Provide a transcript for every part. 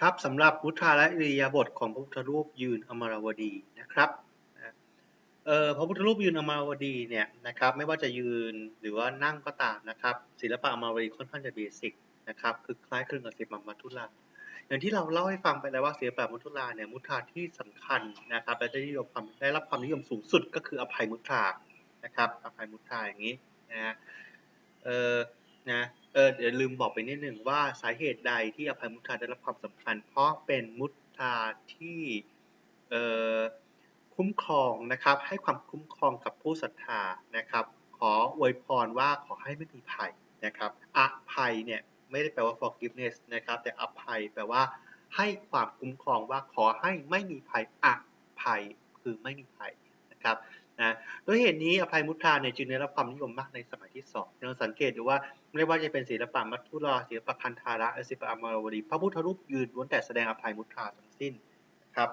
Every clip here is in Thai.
ครับสำหรับพุทธาและอิริยาบถของพระพุทธรูปยืนอมรวดีนะครับเออพระพุทธรูปยืนอมรวดีเนี่ยนะครับไม่ว่าจะยืนหรือว่านั่งก็ตามนะครับ ศิลปะอมรวดีค่อนข้างจะเบสิกนะครับคือคล้ายคลึงกับศิลปะมัทุลาอย่างที่เราเล่าให้ฟังไปแล้วว่าศิลปะมัทุลาเนี่ยมุทราที่สำคัญนะครับและได้นิยมความได้รับความนิยมสูงสุดก็คืออภัยมุทรานะครับอภัยมุทราอย่างนี้นะฮะเอ่อ นะ เออเดี๋ยวลืมบอกไปนิดหนึ่งว่าสาเหตุใดที่อภัยมุทาได้รับความสำคัญ เพราะเป็นมุทาที่เอ่อคุ้มครองนะครับ ให้ความคุ้มครองกับผู้ศรัทธานะครับ ขออวยพรว่าขอให้ไม่มีภัยนะครับอภัยเนี่ยไม่ได้แปลว่า forgiveness นะครับ แต่อภัยแปลว่าให้ความคุ้มครองว่าขอให้ไม่มีภัยอภัยคือไม่มีภัยนะครับ นะด้วยเหตุนี้อภัยมุทราเนี่ยจึงได้รับความนิยมมากในสมัยที่สองเราสังเกตดูว่าไม่ว่าจะเป็นศิลปะมัทุราศิลปะคันธาระศิลปะอมรวดีพระพุทธรูปยืนล้วนแต่แสดงอภัยมุทราทั้งสิ้นนะครับ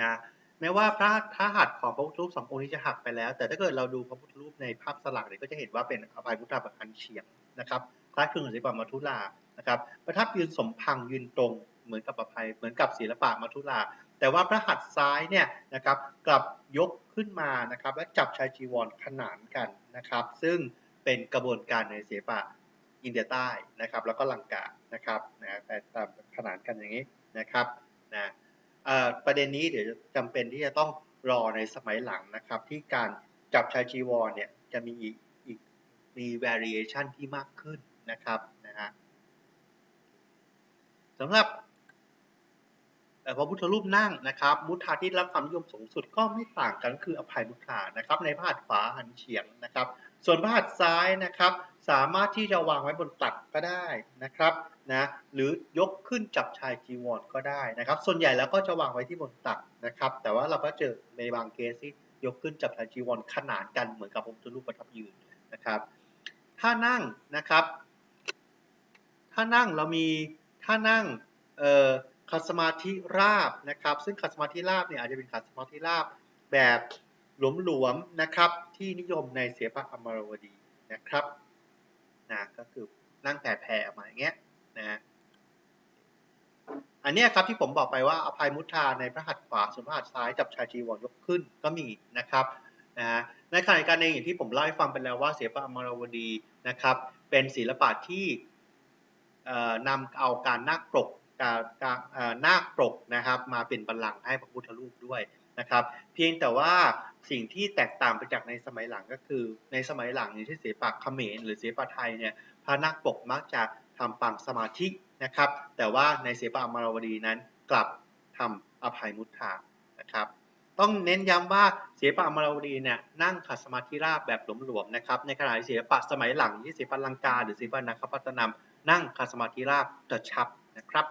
นะแม้ว่าพระพระหัตถ์ของพระพุทธรูปสององค์นี้จะหักไปแล้ว แต่ถ้าเกิดเราดูพระพุทธรูปในภาพสลักเนี่ยก็จะเห็นว่าเป็นอภัยมุทราแบบอันเฉียงนะครับคล้ายคลึงกับศิลปะมัทุรานะครับประทับยืนสมพังยืนตรง เหมือนกับอภัยเหมือนกับศิลปะมัทุราแต่ว่าพระหัตถ์ซ้ายเนี่ยนะครับกลับยกขึ้นมานะครับและจับชายจีวรขนานกันนะครับ ซึ่งเป็นกระบวนการในศิลปะอินเดียใต้นะครับ แล้วก็ลังกานะครับนะแต่ตามขนานกันอย่างนี้นะครับนะเอ่อประเด็นนี้เดี๋ยวจำเป็นที่จะต้องรอในสมัยหลังนะครับ ที่การจับชายจีวรเนี่ยจะมีอีกอีกมี variation ที่มากขึ้นนะครับนะฮะสำหรับ พระพุทธรูปนั่งนะครับมุทราที่รับความนิยมสูงสุดก็ไม่ต่างกันคืออภัยมุทรานะครับ ในพระหัตถ์ขวาหันเฉียงนะครับ ส่วนพระหัตถ์ซ้ายนะครับ สามารถที่จะวางไว้บนตักก็ได้นะครับนะหรือยกขึ้นจับชายจีวรก็ได้นะครับ ส่วนใหญ่แล้วก็จะวางไว้ที่บนตักนะครับ แต่ว่าเราก็เจอในบางเคสที่ยกขึ้นจับชายจีวรขนานกันเหมือนกับพระพุทธรูปประทับยืนนะครับ ถ้านั่งนะครับ ถ้านั่งเรามีถ้านั่งเอ่อ ขัดสมาธิราบนะครับ ซึ่งขัดสมาธิราบเนี่ยอาจจะเป็นขัดสมาธิราบแบบหลวมๆนะครับ ที่นิยมในเสียปะอมรวดีนะครับนะก็คือนั่งแผ่ๆออกมาอย่างเงี้ยนะอันนี้ครับที่ผมบอกไปว่าอภัยมุทาในพระหัตถ์ขวาส่วนพระหัตถ์ซ้ายจับชายจีวรยกขึ้นก็มีนะครับนะฮะในขณะเดียวกันองอย่างที่ผมเล่าให้ฟังไปแล้วว่าเสียปะอมรวดีนะครับ เป็นศิลปะที่เอ่อนำเอาการนาคปรก การการนาคปรกนะครับ มาเป็นบัลลังก์ให้พระพุทธรูปด้วยนะครับ เพียงแต่ว่าสิ่งที่แตกต่างไปจากในสมัยหลังก็คือ ในสมัยหลังอย่างเช่นศิลปะเขมรหรือศิลปะไทยเนี่ยพระนาคปกมักจะทำปางสมาธินะครับ แต่ว่าในศิลปะอมรวดีนั้นกลับทำอภัยมุทานะครับต้องเน้นย้ำว่าศิลปะอมรวดีเนี่ยนั่งขัดสมาธิราบแบบหลวมๆนะครับในขณะที่ศิลปะสมัยหลังที่ศิลปะลังกา หรือศิลปะนักพัฒนามนั่งขัดสมาธิราบกระชับนะครับ